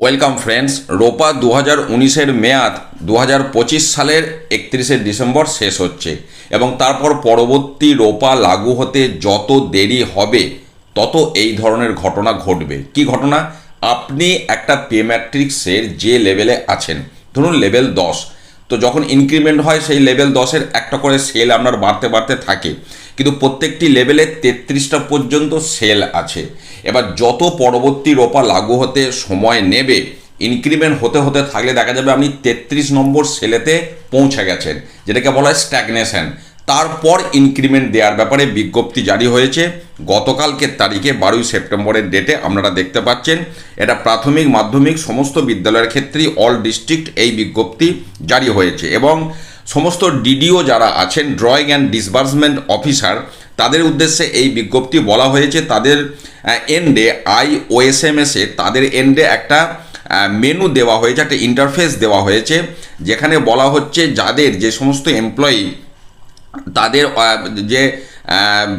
Welcome friends রোপা দু হাজার উনিশের মেয়াদ দু হাজার পঁচিশ সালের একত্রিশে ডিসেম্বর শেষ হচ্ছে এবং তারপর পরবর্তী রোপা লাগু হতে যত দেরি হবে, তত এই ধরনের ঘটনা ঘটবে। কি ঘটনা? আপনি একটা পে ম্যাট্রিক্সের যে লেভেলে আছেন, ধরুন লেভেল দশ তো যখন ইনক্রিমেন্ট হয়, সেই লেভেল দশের একটা করে সেল আপনার বাড়তে বাড়তে থাকে। কিন্তু প্রত্যেকটি লেভেলে তেত্রিশটা পর্যন্ত সেল আছে। এবার যত পরবর্তী রোপা লাগু হতে সময় নেবে ইনক্রিমেন্ট হতে হতে থাকলে দেখা যাবে আপনি তেত্রিশ নম্বর সেলেতে পৌঁছে গেছেন, যেটাকে বলা হয় স্ট্যাগনেশন তারপর ইনক্রিমেন্ট দেওয়ার ব্যাপারে বিজ্ঞপ্তি জারি হয়েছে। গতকালকের তারিখে বারোই সেপ্টেম্বরের ডেটে আপনারা দেখতে পাচ্ছেন, এটা প্রাথমিক মাধ্যমিক সমস্ত বিদ্যালয়ের ক্ষেত্রেই অল ডিস্ট্রিক্ট এই বিজ্ঞপ্তি জারি হয়েছে এবং সমস্ত ডিডিও যারা আছেন ড্রয়িং অ্যান্ড ডিসবার্সমেন্ট অফিসার তাদের উদ্দেশ্যে এই বিজ্ঞপ্তি বলা হয়েছে। তাদের এন্ডে আই ওএসএমএসে তাদের এন্ডে একটা মেনু দেওয়া হয়েছে, একটা ইন্টারফেস দেওয়া হয়েছে, যেখানে বলা হচ্ছে যাদের যে সমস্ত এমপ্লয়ি তাদের যে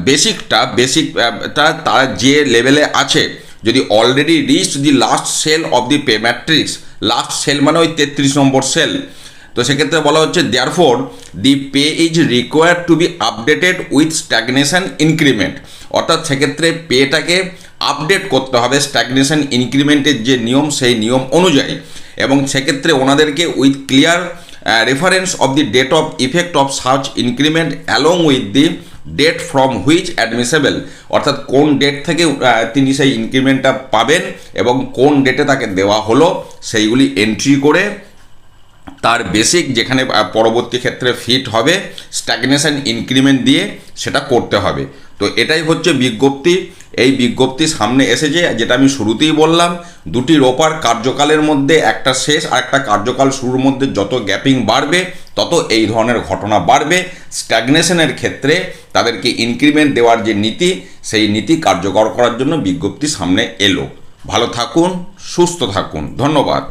বেসিকটা বেসিকটা তারা যে লেভেলে আছে, যদি already reach the last cell of the pay matrix last cell মানে ওই তেত্রিশ নম্বর সেল তো সেক্ষেত্রে বলা হচ্ছে therefore the pay is required to be updated with stagnation increment অর্থাৎ সেক্ষেত্রে পেটাকে আপডেট করতে হবে স্ট্যাগনেশন ইনক্রিমেন্টের যে নিয়ম, সেই নিয়ম অনুযায়ী। এবং সেক্ষেত্রে ওনাদেরকে with clear reference of the date of effect of search increment along with the date from which admissible অর্থাৎ কোন ডেট থেকে তিনি সেই ইনক্রিমেন্টটা পাবেন এবং কোন ডেটে তাকে দেওয়া হলো, সেইগুলি এন্ট্রি করে তার বেসিক যেখানে পরবর্তী ক্ষেত্রে ফিট হবে স্ট্যাগনেশন ইনক্রিমেন্ট দিয়ে সেটা করতে হবে। তো এটাই হচ্ছে বিজ্ঞপ্তি। এই বিজ্ঞপ্তি সামনে এসেছে, যেটা আমি শুরুতেই বললাম, দুটি রোপার কার্যকালের মধ্যে, একটা শেষ আর একটা কার্যকাল শুরুর মধ্যে যত গ্যাপিং বাড়বে, তত এই ধরনের ঘটনা বাড়বে। স্ট্যাগনেশনের ক্ষেত্রে তাদেরকে ইনক্রিমেন্ট দেওয়ার যে নীতি, সেই নীতি কার্যকর করার জন্য বিজ্ঞপ্তি সামনে এলো। ভালো থাকুন, সুস্থ থাকুন। ধন্যবাদ।